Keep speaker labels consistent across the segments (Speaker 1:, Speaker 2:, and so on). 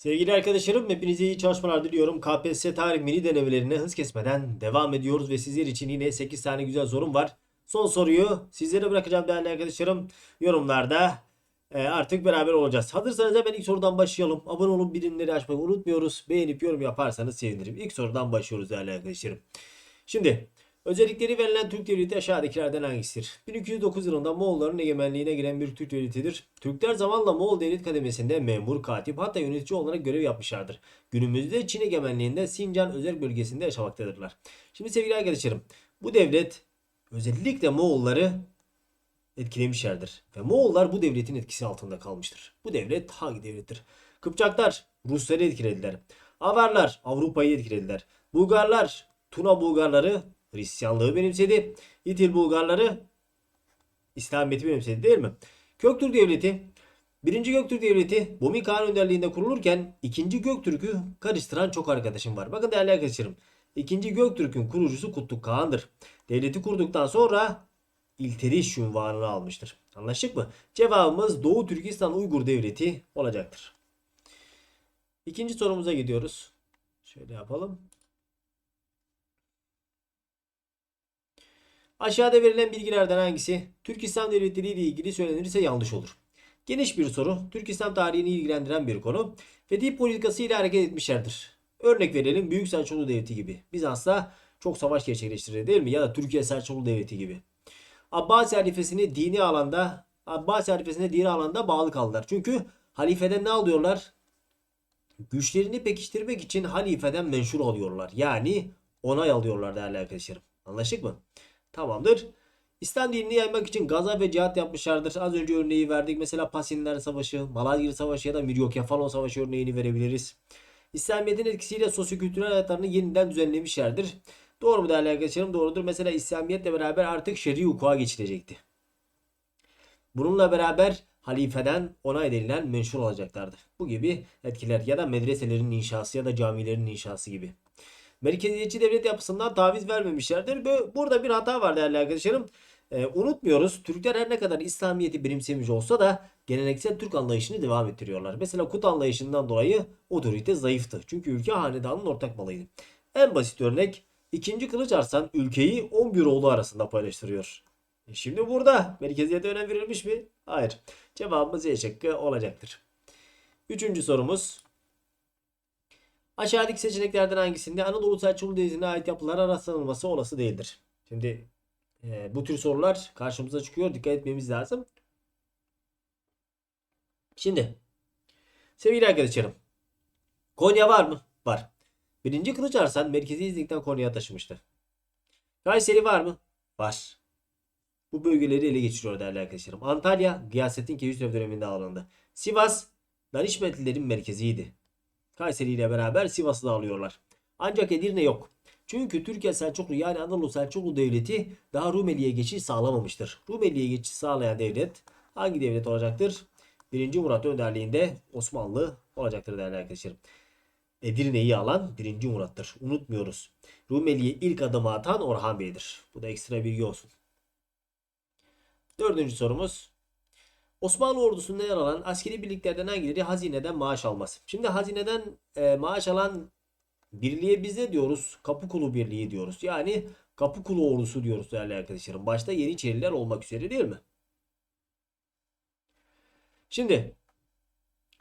Speaker 1: Sevgili arkadaşlarım hepinize iyi çalışmalar diliyorum. KPSS tarih mini denemelerine hız kesmeden devam ediyoruz ve sizler için yine 8 tane güzel sorum var. Son soruyu sizlere bırakacağım değerli arkadaşlarım. Yorumlarda e, artık beraber olacağız. Hazırsanız hemen ilk sorudan başlayalım. Abone olup bilimleri açmayı unutmuyoruz. Beğenip yorum yaparsanız sevinirim. İlk sorudan başlıyoruz değerli arkadaşlarım. Şimdi özellikleri verilen Türk devleti aşağıdakilerden hangisidir? 1209 yılında Moğolların egemenliğine giren bir Türk devletidir. Türkler zamanla Moğol devlet kademesinde memur, katip hatta yönetici olarak görev yapmışlardır. Günümüzde Çin egemenliğinde Sincan özel bölgesinde yaşamaktadırlar. Şimdi sevgili arkadaşlarım bu devlet özellikle Moğolları etkilemişlerdir. Ve Moğollar bu devletin etkisi altında kalmıştır. Bu devlet hangi devlettir? Kıpçaklar Rusları etkilediler. Avarlar Avrupa'yı etkilediler. Bulgarlar Tuna Bulgarları Hristiyanlığı benimsedi. İtil Bulgarları İslamiyet'i benimsedi değil mi? Köktürk Devleti 1. Göktürk Devleti Kağan önderliğinde kurulurken 2. Göktürk'ü karıştıran çok arkadaşım var. Bakın değerli arkadaşlarım. 2. Göktürk'ün kurucusu Kutluk Kağan'dır. Devleti kurduktan sonra İlteriş ünvanını almıştır. Anlaştık mı? Cevabımız Doğu Türkistan Uygur Devleti olacaktır. İkinci sorumuza gidiyoruz. Şöyle yapalım. Aşağıda verilen bilgilerden hangisi Türkistan devletleri ile ilgili söylenirse yanlış olur? Geniş bir soru. Türk İslam tarihini ilgilendiren bir konu. Ve dil politikası ile hareket etmişlerdir. Örnek verelim Büyük Selçuklu Devleti gibi. Bizans'ta çok savaş gerçekleştirir değil mi? Ya da Türkiye Selçuklu Devleti gibi. Abbasi halifesini dini alanda Abbasi halifesine dini alanda bağlı kaldılar. Çünkü halifeden ne alıyorlar? Güçlerini pekiştirmek için halifeden menşur alıyorlar. Yani onay alıyorlar değerli arkadaşlarım. Anlaştık mı? Tamamdır. İslam dinini yaymak için gaza ve cihat yapmışlardır. Az önce örneği verdik. Mesela Pasinler Savaşı, Malazgirt Savaşı ya da Miryokefalon Savaşı örneğini verebiliriz. İslamiyet'in etkisiyle sosyokültürel hayatlarını yeniden düzenlemişlerdir. Doğru mu değerli arkadaşlarım? Doğrudur. Mesela İslamiyet'le beraber artık şer'i hukuka geçilecekti. Bununla beraber halifeden onay edilen menşur olacaklardı. Bu gibi etkiler ya da medreselerin inşası ya da camilerin inşası gibi. Merkeziyetçi devlet yapısından taviz vermemişlerdir. Burada bir hata var değerli arkadaşlarım. Ee, unutmuyoruz. Türkler her ne kadar İslamiyet'i benimsemiş olsa da geleneksel Türk anlayışını devam ettiriyorlar. Mesela Kut anlayışından dolayı otorite zayıftı. Çünkü ülke hanedanın ortak malıydı. En basit örnek 2. Kılıç Arslan ülkeyi 11 oğlu arasında paylaştırıyor. E şimdi burada merkeziyete önem verilmiş mi? Hayır. Cevabımız E şıkkı olacaktır. Üçüncü sorumuz. Aşağıdaki seçeneklerden hangisinde Anadolu Selçuklu Devleti'ne ait yapılara rastlanılması olası değildir? Şimdi e, bu tür sorular karşımıza çıkıyor. Dikkat etmemiz lazım. Şimdi sevgili arkadaşlarım Konya var mı? Var. Birinci Kılıç Arslan merkezi İznik'ten Konya'ya taşımıştı. Kayseri var mı? Var. Bu bölgeleri ele geçiriyor değerli arkadaşlarım. Antalya Gıyasettin Keyhüsrev döneminde alındı. Sivas Danişmentlilerin merkeziydi. Kayseri ile beraber Sivas'ı da alıyorlar. Ancak Edirne yok. Çünkü Türkiye Selçuklu yani Anadolu Selçuklu Devleti daha Rumeli'ye geçiş sağlamamıştır. Rumeli'ye geçiş sağlayan devlet hangi devlet olacaktır? 1. Murat önderliğinde Osmanlı olacaktır değerli arkadaşlarım. Edirne'yi alan 1. Murat'tır. Unutmuyoruz. Rumeli'ye ilk adımı atan Orhan Bey'dir. Bu da ekstra bilgi olsun. Dördüncü sorumuz. Osmanlı ordusunda yer alan askeri birliklerden hangileri hazineden maaş almaz? Şimdi hazineden e, maaş alan birliğe biz ne diyoruz? Kapıkulu Birliği diyoruz. Yani Kapıkulu ordusu diyoruz değerli arkadaşlarım. Başta Yeniçeriler olmak üzere değil mi? Şimdi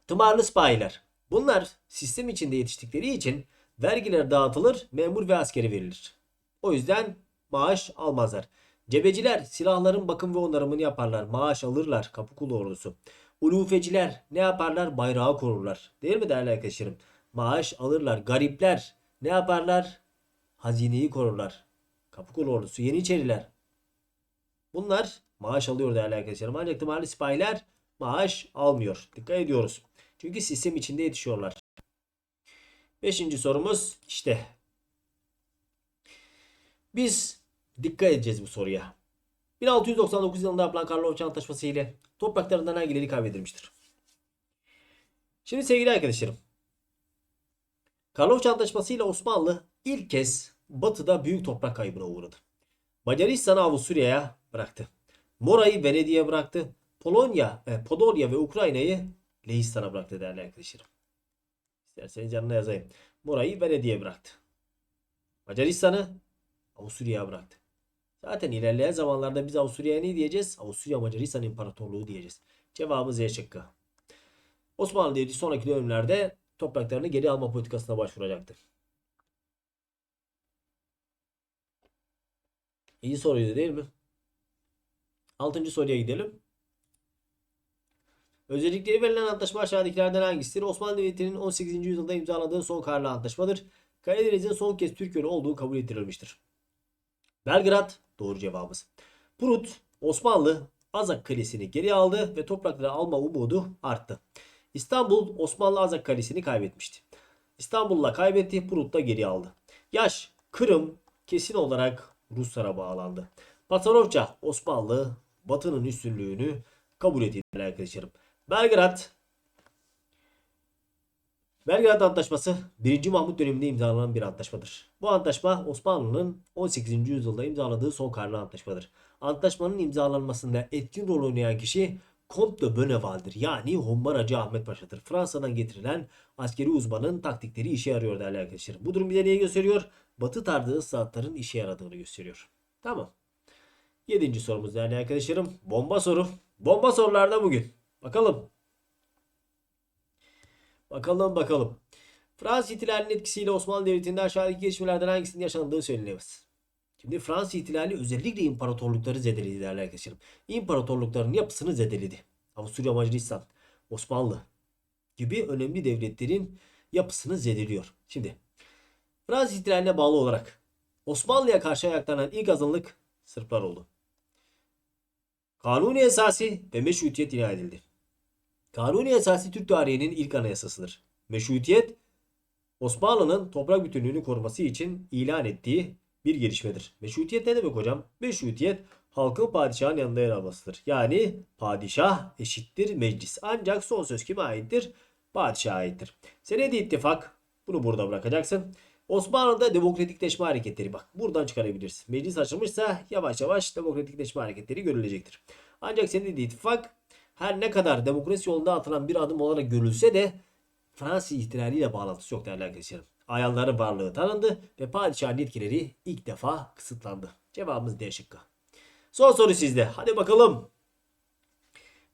Speaker 1: tımarlı sipahiler. Bunlar sistem içinde yetiştikleri için vergiler dağıtılır, memur ve askeri verilir. O yüzden maaş almazlar. Cebeciler silahların bakım ve onarımını yaparlar. Maaş alırlar kapıkulu ordusu. Ulufeciler ne yaparlar? Bayrağı korurlar. Değil mi değerli arkadaşlarım? Maaş alırlar. Garipler ne yaparlar? Hazineyi korurlar. Kapıkulu ordusu. Yeniçeriler. Bunlar maaş alıyor değerli arkadaşlarım. Ancak tımarlı sipahiler maaş almıyor. Dikkat ediyoruz. Çünkü sistem içinde yetişiyorlar. Beşinci sorumuz işte. Biz dikkat edeceğiz bu soruya. 1699 yılında yapılan Karlofça Antlaşması ile topraklarından hangileri kaybedilmiştir? Şimdi sevgili arkadaşlarım. Karlofça Antlaşması ile Osmanlı ilk kez batıda büyük toprak kaybına uğradı. Macaristan'ı Avusturya'ya bıraktı. Mora'yı Venedik'e bıraktı. Polonya, e, Podolya ve Ukrayna'yı Leistan'a bıraktı değerli arkadaşlarım. İsterseniz yanına yazayım. Morayı Venedik'e bıraktı. Macaristan'ı Avusturya'ya bıraktı. Zaten ilerleyen zamanlarda biz Avusturya'ya ne diyeceğiz? Avusturya Macaristan İmparatorluğu diyeceğiz. Cevabı Z şıkkı. Osmanlı Devleti sonraki dönemlerde topraklarını geri alma politikasına başvuracaktı. İyi soruydu değil mi? Altıncı soruya gidelim. Özellikleri verilen antlaşma aşağıdakilerden hangisidir? Osmanlı Devleti'nin 18. yüzyılda imzaladığı son kararlı antlaşmadır. Karadeniz'in son kez Türk yönü olduğu kabul ettirilmiştir. Belgrad doğru cevabımız. Prut Osmanlı Azak Kalesi'ni geri aldı ve toprakları alma umudu arttı. İstanbul Osmanlı Azak Kalesi'ni kaybetmişti. İstanbul'la kaybetti, Prut da geri aldı. Yaş Kırım kesin olarak Ruslara bağlandı. Pasarofça Osmanlı Batı'nın üstünlüğünü kabul etti arkadaşlarım. Belgrad Belgrad Antlaşması 1. Mahmut döneminde imzalanan bir antlaşmadır. Bu antlaşma Osmanlı'nın 18. yüzyılda imzaladığı son karlı antlaşmadır. Antlaşmanın imzalanmasında etkin rol oynayan kişi Comte de Bonneval'dir. Yani Hombaracı Ahmet Paşa'dır. Fransa'dan getirilen askeri uzmanın taktikleri işe yarıyor değerli arkadaşlar. Bu durum bize neyi gösteriyor? Batı tarzı ıslahatların işe yaradığını gösteriyor. Tamam. Yedinci sorumuz değerli arkadaşlarım. Bomba soru. Bomba sorularda bugün. Bakalım. Bakalım bakalım. Fransız ihtilalinin etkisiyle Osmanlı Devleti'nde aşağıdaki gelişmelerden hangisinin yaşandığı söylenemez. Şimdi Fransız ihtilali özellikle imparatorlukları zedeledi değerli arkadaşlarım. İmparatorlukların yapısını zedeledi. Avusturya Macaristan, Osmanlı gibi önemli devletlerin yapısını zedeliyor. Şimdi Fransız ihtilaline bağlı olarak Osmanlı'ya karşı ayaklanan ilk azınlık Sırplar oldu. Kanuni esası ve meşrutiyet ilan edildi. Kanuni esası Türk tarihinin ilk anayasasıdır. Meşrutiyet Osmanlı'nın toprak bütünlüğünü koruması için ilan ettiği bir gelişmedir. Meşrutiyet ne demek hocam? Meşrutiyet halkın padişahın yanında yer almasıdır. Yani padişah eşittir meclis. Ancak son söz kime aittir? Padişaha aittir. Senedi ittifak bunu burada bırakacaksın. Osmanlı'da demokratikleşme hareketleri bak buradan çıkarabilirsin. Meclis açılmışsa yavaş yavaş demokratikleşme hareketleri görülecektir. Ancak senedi ittifak her ne kadar demokrasi yolunda atılan bir adım olarak görülse de Fransız ihtilaliyle bağlantısı yok değerli arkadaşlarım. Ayarların varlığı tanındı ve padişahın yetkileri ilk defa kısıtlandı. Cevabımız D şıkkı. Son soru sizde. Hadi bakalım.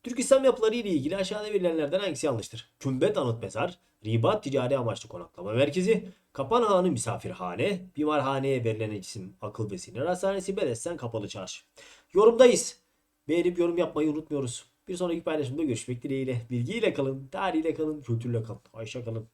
Speaker 1: Türk İslam yapıları ile ilgili aşağıda verilenlerden hangisi yanlıştır? Kümbet anıt mezar, ribat ticari amaçlı konaklama merkezi, Kapan Hanı misafirhane, bimarhaneye verilen isim akıl ve sinir hastanesi, Bedesten kapalı çarşı. Yorumdayız. Beğenip yorum yapmayı unutmuyoruz. Bir sonraki paylaşımda görüşmek dileğiyle. Bilgiyle kalın, tarihiyle kalın, kültürle kalın. Ayşe kalın.